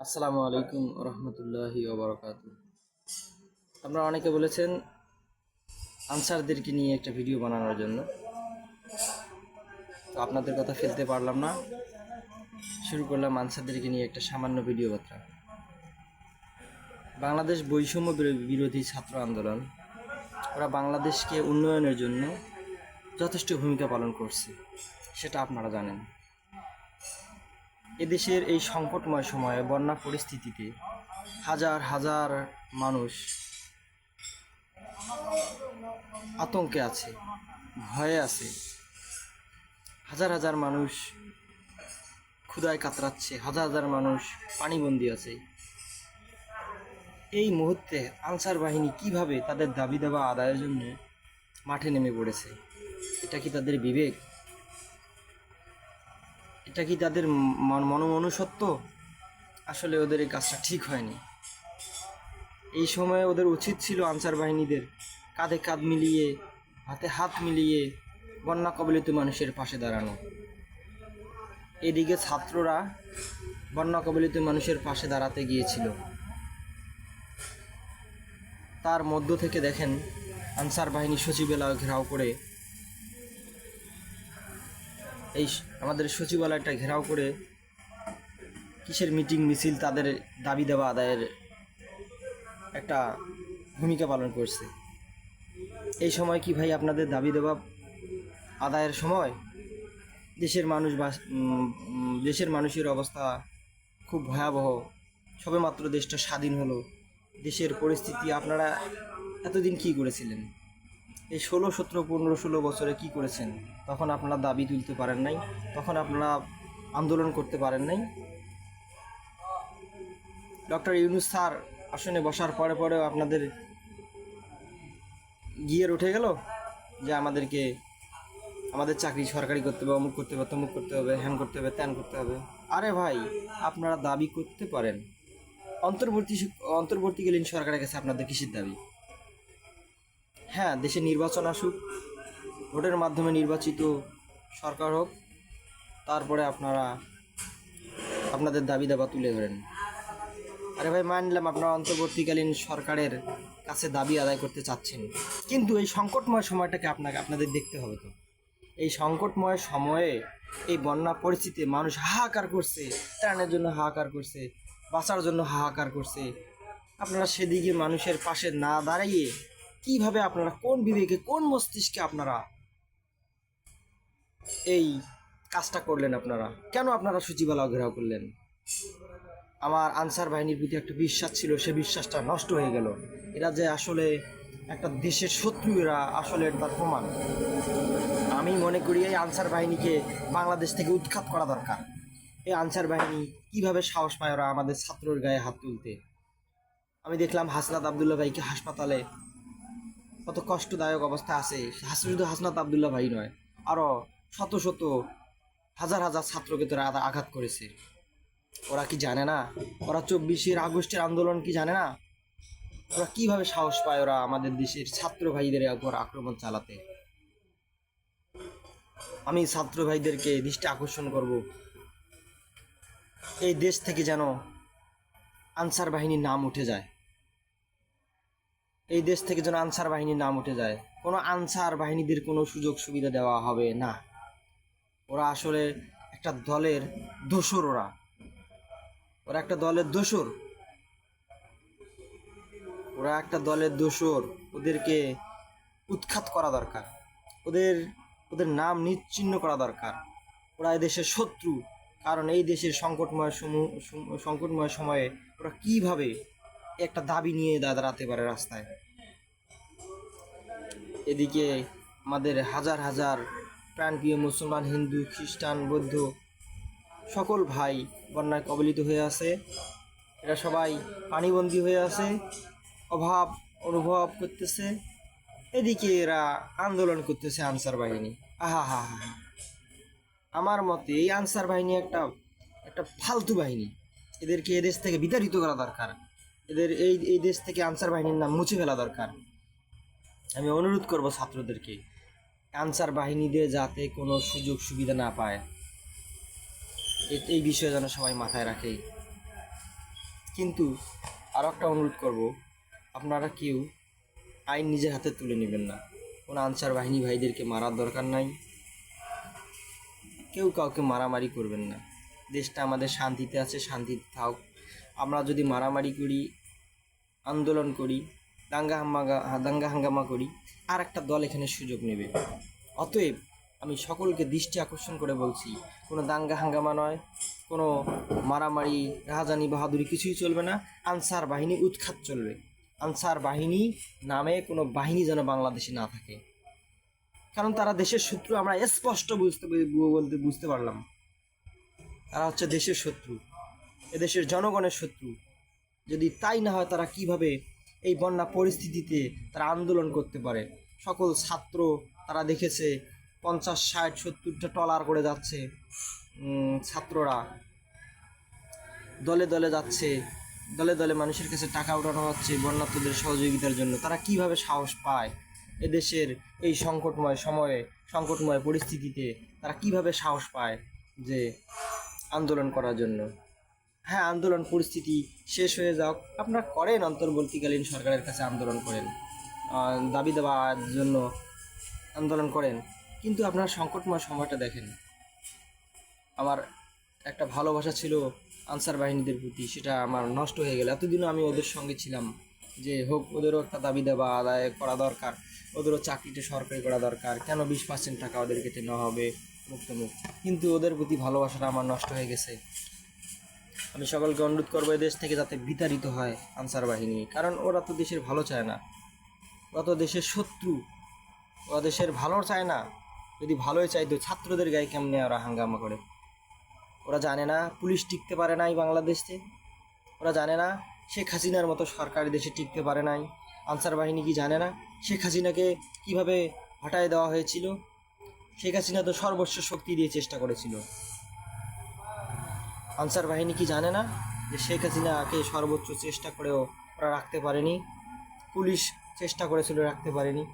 আসসালামু আলাইকুম রহমতুল্লাহি ওবরাকাত আপনারা অনেকে বলেছেন আনসারদেরকে নিয়ে একটা ভিডিও বানানোর জন্য। তো আপনাদের কথা ফেলতে পারলাম না। শুরু করলাম আনসারদেরকে নিয়ে একটা সামান্য ভিডিও বার্তা। বাংলাদেশ বৈষম্য বিরো- বিরোধী ছাত্র আন্দোলন। ওরা বাংলাদেশকে উন্নয়নের জন্য যথেষ্ট ভূমিকা পালন করছে, সেটা আপনারা জানেন। এদেশের এই সংকটময় সময়ে বন্যা পরিস্থিতিতে হাজার হাজার মানুষ আতঙ্কে আছে, ভয়ে আছে। হাজার হাজার মানুষ ক্ষুদায় কাতরাচ্ছে, হাজার হাজার মানুষ পানিবন্দি আছে। এই মুহূর্তে আনসার বাহিনী কীভাবে তাদের দাবি দেওয়া আদায়ের জন্য মাঠে নেমে পড়েছে, এটা কি তাদের বিবেক? এটা কি তাদের মন- মনোমনুষ্যত্ব? আসলে ওদের এই কাজটা ঠিক হয়নি। এই সময়ে ওদের উচিত ছিল আনসার বাহিনীদের কাঁধে কাঁধ মিলিয়ে, হাতে হাত মিলিয়ে বন্যা কবলিত মানুষের পাশে দাঁড়ানো। এদিকে ছাত্ররা বন্যা কবলিত মানুষের পাশে দাঁড়াতে গিয়েছিল। তার মধ্য থেকে দেখেন আনসার বাহিনী সচিবালয় ঘেরাও করে এই আমাদের সচিবালয়টা ঘেরাও করে কিসের মিটিং, মিছিল, তাদের দাবি দেওয়া আদায়ের একটা ভূমিকা পালন করছে। এই সময় কি ভাই আপনাদের দাবি দেওয়া আদায়ের সময়? দেশের মানুষ দেশের মানুষের অবস্থা খুব ভয়াবহ। সবেমাত্র দেশটা স্বাধীন হলো। দেশের পরিস্থিতি, আপনারা এতদিন কি করেছিলেন? এই ষোলো, সতেরো, পনেরো, ষোলো বছরে কি করেছেন? তখন আপনারা দাবি তুলতে পারেন নাই। তখন আপনারা আন্দোলন করতে পারেন নাই। ডক্টর ইউনুস স্যার আসনে বসার পরে পরেও আপনাদের গিয়ের উঠে গেল যে আমাদেরকে আমাদের চাকরি সরকারি করতে হবে, অমুক করতে হবে, তমুক করতে হবে, হ্যান করতে হবে, ত্যান করতে হবে। আরে ভাই, আপনারা দাবি করতে পারেন। অন্তর্বর্তী অন্তর্বর্তীকালীন সরকারের কাছে আপনাদের কিসের দাবি? হ্যাঁ দেশে নির্বাচন আসুক, ভোটের মাধ্যমে নির্বাচিত সরকার হোক, তারপরে আপনারা আপনাদের দাবি দাবা তুলে ধরেন। আরে ভাই মানলাম আপনারা অন্তর্বর্তীকালীন সরকারের কাছে দাবি আদায় করতে চাচ্ছেন। কিন্তু এই সংকটময় সময়টাকে আপনাকে, আপনাদের দেখতে হবে তো। এই সংকটময় সময়ে এই বন্যা পরিস্থিতিতে মানুষ হাহাকার করছে, ত্রাণের জন্য হাহাকার করছে, বাঁচার জন্য হাহাকার করছে। আপনারা সেদিকে মানুষের পাশে না দাঁড়িয়ে কীভাবে আপনারা, কোন বিবেকে, কোন মস্তিষ্কে আপনারা এই কাজটা করলেন আপনারা? কেন আপনারা সচিবালয় ঘেরাও করলেন? আমার আনসার বাহিনীর প্রতি একটা বিশ্বাস ছিল, সে বিশ্বাসটা নষ্ট হয়ে গেল। এরা যে আসলে একটা দেশের শত্রু, এরা আসলে তার প্রমাণ। আমি মনে করি এই আনসার বাহিনীকে বাংলাদেশ থেকে উৎখাত করা দরকার। এই আনসার বাহিনী কীভাবে সাহস পায় ওরা আমাদের ছাত্রর গায়ে হাত তুলতে? আমি দেখলাম হাসনাত আবদুল্লাহ ভাইকে হাসপাতালে কত কষ্টদায়ক অবস্থা আছে। শুধু হাসনাত আবদুল্লাহ ভাই নয় আরও শত শত, হাজার হাজার ছাত্রকে তারা আঘাত করেছে। ওরা কি জানে না? ওরা চব্বিশের আগস্টের আন্দোলন কি জানে না? ওরা কীভাবে সাহস পায় ওরা আমাদের দেশের ছাত্র ভাইদের উপর আক্রমণ চালাতে? আমি ছাত্র ভাইদেরকে দৃষ্টি আকর্ষণ করব। এই দেশ থেকে যেন আনসার বাহিনীর নাম উঠে যায়। এই দেশ থেকে যেন আনসার বাহিনীর নাম উঠে যায়। কোনো আনসার বাহিনীদের কোনো সুযোগ সুবিধা দেওয়া হবে না। ওরা আসলে একটা দলের দোসর ওরা। ওরা একটা দলের দোসর ওরা একটা দলের দোসর ওদেরকে উৎখাত করা দরকার। ওদের ওদের নাম নিশ্চিহ্ন করা দরকার। ওরা দেশের শত্রু। কারণ এই দেশের সংকটময় সংকটময় সময়ে ওরা কীভাবে একটা দাবি নিয়ে দাঁড়াতে পারে রাস্তায়। এদিকে আমাদের হাজার হাজার প্রাণপ্রিয় মুসলমান, হিন্দু, খ্রিস্টান, বৌদ্ধ সকল ভাই বন্যায় কবলিত হয়ে আছে। এরা সবাই পানিবন্দী হয়ে আছে, অভাব, অনুভব করতেছে। এদিকে এরা আন্দোলন করতেছে আনসার বাহিনী। আহা হা হা। আমার মতে এই আনসার বাহিনী একটা একটা ফালতু বাহিনী। এদেরকে এদেশ থেকে বিতাড়িত করা দরকার। এদের এই এই দেশ থেকে আনসার বাহিনীর নাম মুছে ফেলা দরকার। আমি অনুরোধ করব ছাত্রদেরকে, আনসার বাহিনীদের যাতে কোনো সুযোগ সুবিধা না পায়। এই বিষয়ে যেন সবাই মাথায় রাখে। কিন্তু আরও একটা অনুরোধ করব, আপনারা কেউ আইন নিজের হাতে তুলে নেবেন না। কোনো আনসার বাহিনী ভাইদেরকে মারার দরকার নাই। কেউ কাউকে মারামারি করবেন না। দেশটা আমাদের শান্তিতে আছে, শান্তিতে থাক আমরা যদি মারামারি করি আন্দোলন করি, দাঙ্গা হাম্মাগা দাঙ্গা হাঙ্গামা করি আর একটা দল এখানে সুযোগ নেবে। অতএব আমি সকলকে দৃষ্টি আকর্ষণ করে বলছি, কোনো দাঙ্গা হাঙ্গামা নয়, কোনো মারামারি, রাহাজানি, বাহাদুরি কিছুই চলবে না, আনসার বাহিনী উৎখাত চলবে। আনসার বাহিনী নামে কোনো বাহিনী যেন বাংলাদেশে না থাকে। কারণ তারা দেশের শত্রু, আমরা স্পষ্ট বুঝতে বলতে, বুঝতে পারলাম। তারা হচ্ছে দেশের শত্রু, এদেশের জনগণের শত্রু। যদি তাই না হয় তারা কীভাবে এই বন্যা পরিস্থিতিতে তারা আন্দোলন করতে পারে? সকল ছাত্র, তারা দেখেছে পঞ্চাশ, ষাট, সত্তরটা টলার করে যাচ্ছে ছাত্ররা। দলে দলে যাচ্ছে, দলে দলে মানুষের কাছে টাকা উঠানো হচ্ছে বন্যার্থদের সহযোগিতার জন্য। তারা কীভাবে সাহস পায় এদেশের এই সংকটময় সময়ে, সংকটময় পরিস্থিতিতে তারা কীভাবে সাহস পায় যে আন্দোলন করার জন্য? হ্যাঁ আন্দোলন পরিস্থিতি শেষ হয়ে যাক। আপনারা করেন অন্তর্বর্তীকালীন সরকারের কাছে আন্দোলন করেন। দাবি দেওয়ার জন্য আন্দোলন করেন। কিন্তু আপনার সংকটময় সময়টা দেখেন। আমার একটা ভালোবাসা ছিল আনসার বাহিনীদের প্রতি, সেটা আমার নষ্ট হয়ে গেল। এতদিনও আমি ওদের সঙ্গে ছিলাম যে, হোক, ওদেরও একটা দাবি দেওয়া আদায় করা দরকার। ওদেরও চাকরিটা সরকারি করা দরকার। কেন বিশ পার্সেন্ট টাকা ওদের কেটে নেওয়া হবে? মুক্ত মুখ। কিন্তু ওদের প্রতি ভালোবাসাটা আমার নষ্ট হয়ে গেছে। আমি সকলকে অনুরোধ করব দেশ থেকে যাতে বিতাড়িত হয় আনসার বাহিনী। কারণ ওরা তো দেশের ভালো চায় না। ওরা তো দেশের শত্রু। ওরা দেশের ভালো চায় না। যদি ভালোই চাইতো ছাত্রদের গায়ে কেমনে ওরা হাঙ্গামা করে? ওরা জানে না পুলিশ টিকতে পারে নাই বাংলাদেশে। ওরা জানে না শেখ হাসিনার মতো সরকারি দেশে টিকতে পারে নাই। আনসার বাহিনী কি জানে না শেখ হাসিনাকে কীভাবে হটায় দেওয়া হয়েছিল? শেখ হাসিনা তো সর্বস্ব শক্তি দিয়ে চেষ্টা করেছিল। আনসার বাহিনী কি জানে না যে শেখ হাসিনাকে সর্বোচ্চ চেষ্টা করেও ওরা রাখতে পারেনি, পুলিশ চেষ্টা করেছিল রাখতে পারেনি।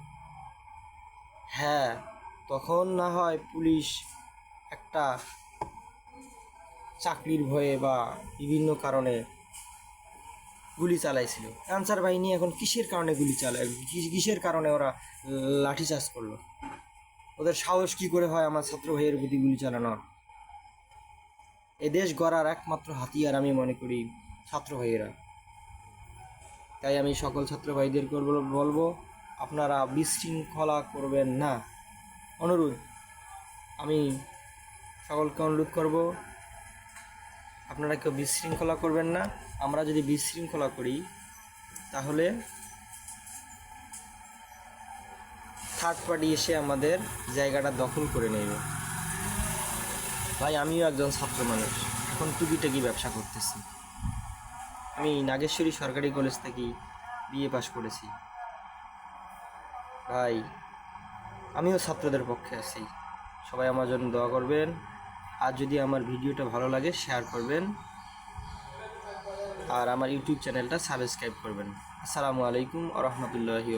হ্যাঁ তখন না হয় পুলিশ একটা চাকরির ভয়ে বা বিভিন্ন কারণে গুলি চালাইছিল। আনসার বাহিনী এখন কিসের কারণে গুলি চালায়? কিসের কারণে ওরা লাঠিচার্জ করল? ওদের সাহস কি করে হয় আমার ছাত্র ভাইয়ের প্রতি গুলি চালানোর? এ দেশ গড়ার একমাত্র হাতিয়ার আমি মনে করি ছাত্র ভাইয়েরা। তাই আমি সকল ছাত্র ভাইদের বলব, আপনারা বিশৃঙ্খলা করবেন না। অনুরোধ, আমি সকলকে অনুরোধ করব, আপনারা কেউ বিশৃঙ্খলা করবেন না। আমরা যদি বিশৃঙ্খলা করি, তাহলে থার্ড পার্টি এসে আমাদের জায়গাটা দখল করে নেবে। ভাই, আমিও একজন ছাত্র মানুষ। এখন টুকিটাকি ব্যবসা করতেছি? আমি নাগেশ্বরী সরকারি কলেজ থেকে বিএ পাশ করেছি। ভাই, আমিও ছাত্রদের পক্ষে আছি। সবাই আমার জন্য দোয়া করবেন। আর যদি আমার ভিডিওটা ভালো লাগে শেয়ার করবেন। আর আমার ইউটিউব চ্যানেলটা সাবস্ক্রাইব করবেন। আসসালামু আলাইকুম আ রহমতুল্লাহি